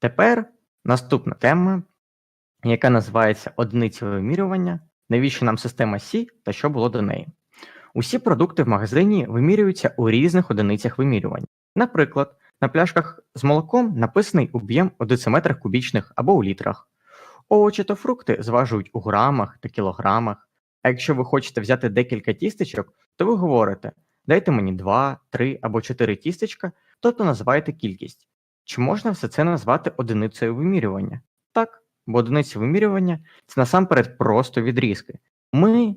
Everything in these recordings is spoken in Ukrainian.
Тепер наступна тема, яка називається одиниці вимірювання, навіщо нам система Сі та що було до неї. Усі продукти в магазині вимірюються у різних одиницях вимірювання. Наприклад, на пляшках з молоком написаний об'єм у дециметрах кубічних або у літрах. Овочі та фрукти зважують у грамах та кілограмах. А якщо ви хочете взяти декілька тістечок, то ви говорите: дайте мені 2, 3 або 4 тістечка, тобто називаєте кількість. Чи можна все це назвати одиницею вимірювання? Так, бо одиниці вимірювання це насамперед просто відрізки. Ми,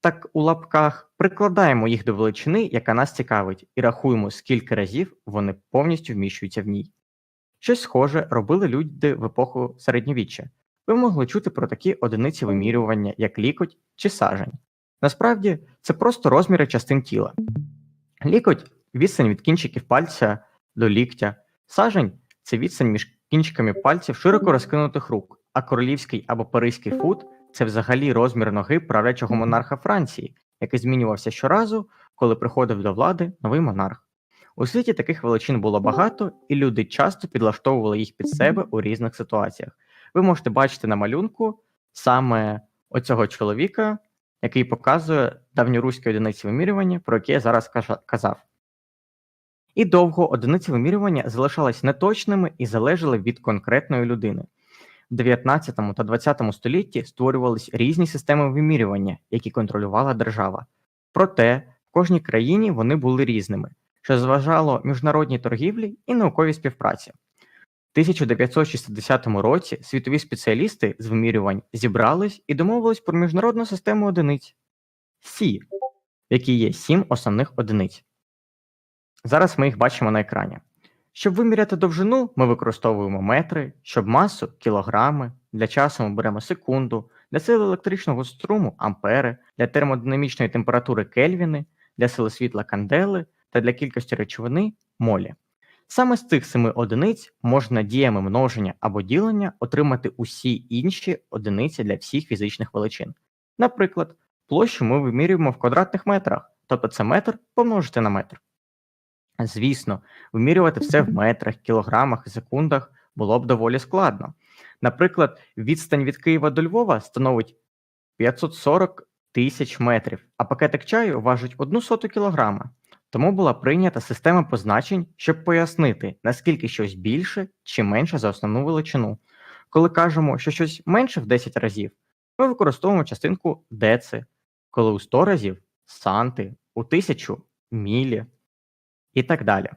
так у лапках, прикладаємо їх до величини, яка нас цікавить, і рахуємо, скільки разів вони повністю вміщуються в ній. Щось схоже робили люди в епоху середньовіччя. Ви могли чути про такі одиниці вимірювання, як лікоть чи сажень. Насправді, це просто розміри частин тіла. Лікоть відстань від кінчиків пальця до ліктя, сажень це відстань між кінчиками пальців широко розкинутих рук, а королівський або паризький фут це взагалі розмір ноги правлячого монарха Франції, який змінювався щоразу, коли приходив до влади новий монарх. У світі таких величин було багато, і люди часто підлаштовували їх під себе у різних ситуаціях. Ви можете бачити на малюнку саме оцього чоловіка, який показує давньоруські одиниці вимірювання, про які я зараз казав. І довго одиниці вимірювання залишались неточними і залежали від конкретної людини. В 19 та 20 столітті створювались різні системи вимірювання, які контролювала держава. Проте в кожній країні вони були різними, що зважало міжнародній торгівлі і науковій співпраці. В 1960 році світові спеціалісти з вимірювань зібрались і домовились про міжнародну систему одиниць Сі, в якій є сім основних одиниць. Зараз ми їх бачимо на екрані. Щоб виміряти довжину, ми використовуємо метри, щоб масу кілограми, для часу ми беремо секунду, для сили електричного струму ампери, для термодинамічної температури кельвіни, для сили світла кандели та для кількості речовини молі. Саме з цих семи одиниць можна діями множення або ділення отримати усі інші одиниці для всіх фізичних величин. Наприклад, площу ми вимірюємо в квадратних метрах, тобто це метр помножити на метр. Звісно, вимірювати все в метрах, кілограмах і секундах було б доволі складно. Наприклад, відстань від Києва до Львова становить 540 тисяч метрів, а пакетик чаю важить одну соту кілограма. Тому була прийнята система позначень, щоб пояснити, наскільки щось більше чи менше за основну величину. Коли кажемо, що щось менше в 10 разів, ми використовуємо частинку деци, коли у 100 разів санти, у 1000 мілі і так далі.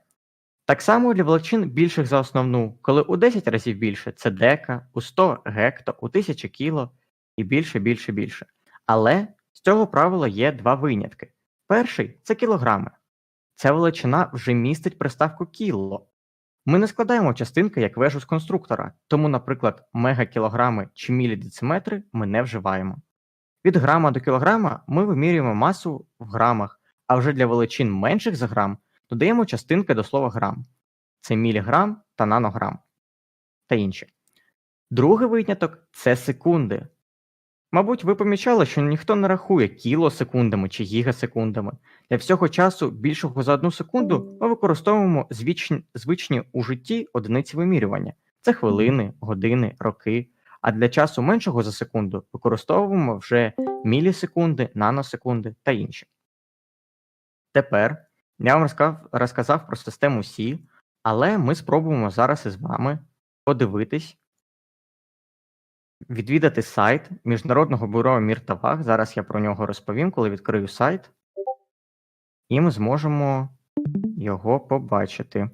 Так само для величин більших за основну, коли у 10 разів більше це дека, у 100 гекто, у 1000 кіло і більше, більше, більше. Але з цього правила є два винятки. Перший це кілограми. Ця величина вже містить приставку кіло. Ми не складаємо частинки як вежу з конструктора, тому, наприклад, мегакілограми чи мілідециметри ми не вживаємо. Від грама до кілограма ми вимірюємо масу в грамах, а вже для величин менших за грам додаємо частинки до слова грам це міліграм та нанограм та інші. Другий виняток це секунди. Мабуть, ви помічали, що ніхто не рахує кілосекундами чи гігасекундами. Для всього часу більшого за одну секунду ми використовуємо звичні, звичні у житті одиниці вимірювання це хвилини, години, роки. А для часу меншого за секунду використовуємо вже мілісекунди, наносекунди та інші. Тепер я вам розказав, розказав про систему Сі, але ми спробуємо зараз із вами подивитись, відвідати сайт Міжнародного бюро мір та ваг. Зараз я про нього розповім, коли відкрию сайт, і ми зможемо його побачити.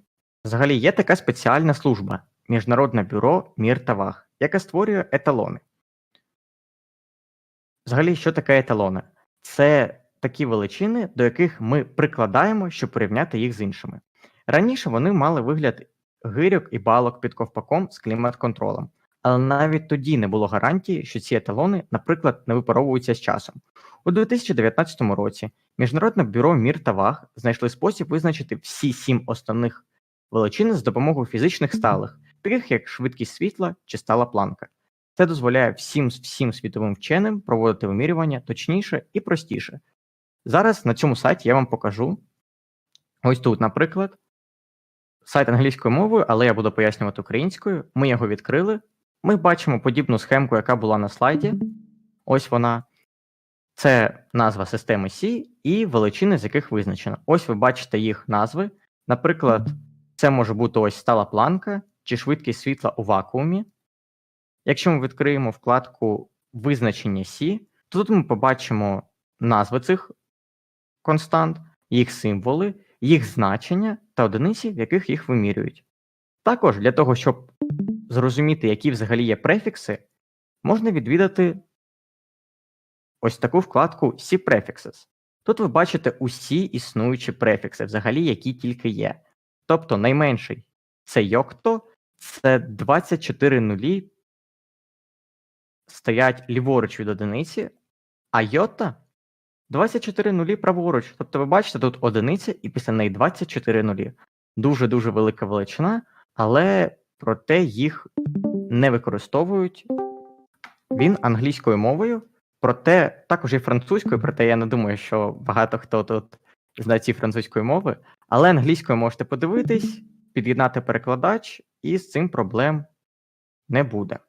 Взагалі є така спеціальна служба Міжнародне бюро мір та ваг, яка створює еталони. Взагалі, що таке еталони? Це такі величини, до яких ми прикладаємо, щоб порівняти їх з іншими. Раніше вони мали вигляд гирьок і балок під ковпаком з клімат-контролем, але навіть тоді не було гарантії, що ці еталони, наприклад, не випаровуються з часом. У 2019 році Міжнародне бюро мір та ваг знайшли спосіб визначити всі сім основних величин з допомогою фізичних сталих, таких як швидкість світла чи стала планка. Це дозволяє всім всім світовим вченим проводити вимірювання точніше і простіше, Зараз на цьому сайті я вам покажу. Ось тут, наприклад, сайт англійською мовою, але я буду пояснювати українською. Ми його відкрили. Ми бачимо подібну схемку, яка була на слайді. Ось вона. Це назва системи C і величини, з яких визначено. Ось ви бачите їх назви. Наприклад, це може бути ось стала планка чи швидкість світла у вакуумі. Якщо ми відкриємо вкладку визначення C, то тут ми побачимо назви цих констант, їх символи, їх значення та одиниці, в яких їх вимірюють. Також для того, щоб зрозуміти, які взагалі є префікси, можна відвідати ось таку вкладку C Prefixes. Тут ви бачите усі існуючі префікси, взагалі, які тільки є. Тобто найменший це Йокто, це 24 нулі стоять ліворуч від одиниці, а йота 24 нулі праворуч. Тобто ви бачите тут одиниця і після неї 24 нулі. Дуже-дуже велика величина, але проте їх не використовують. Він англійською мовою, проте також і французькою, проте я не думаю, що багато хто тут знає ці французької мови, але англійською можете подивитись, під'єднати перекладач, і з цим проблем не буде.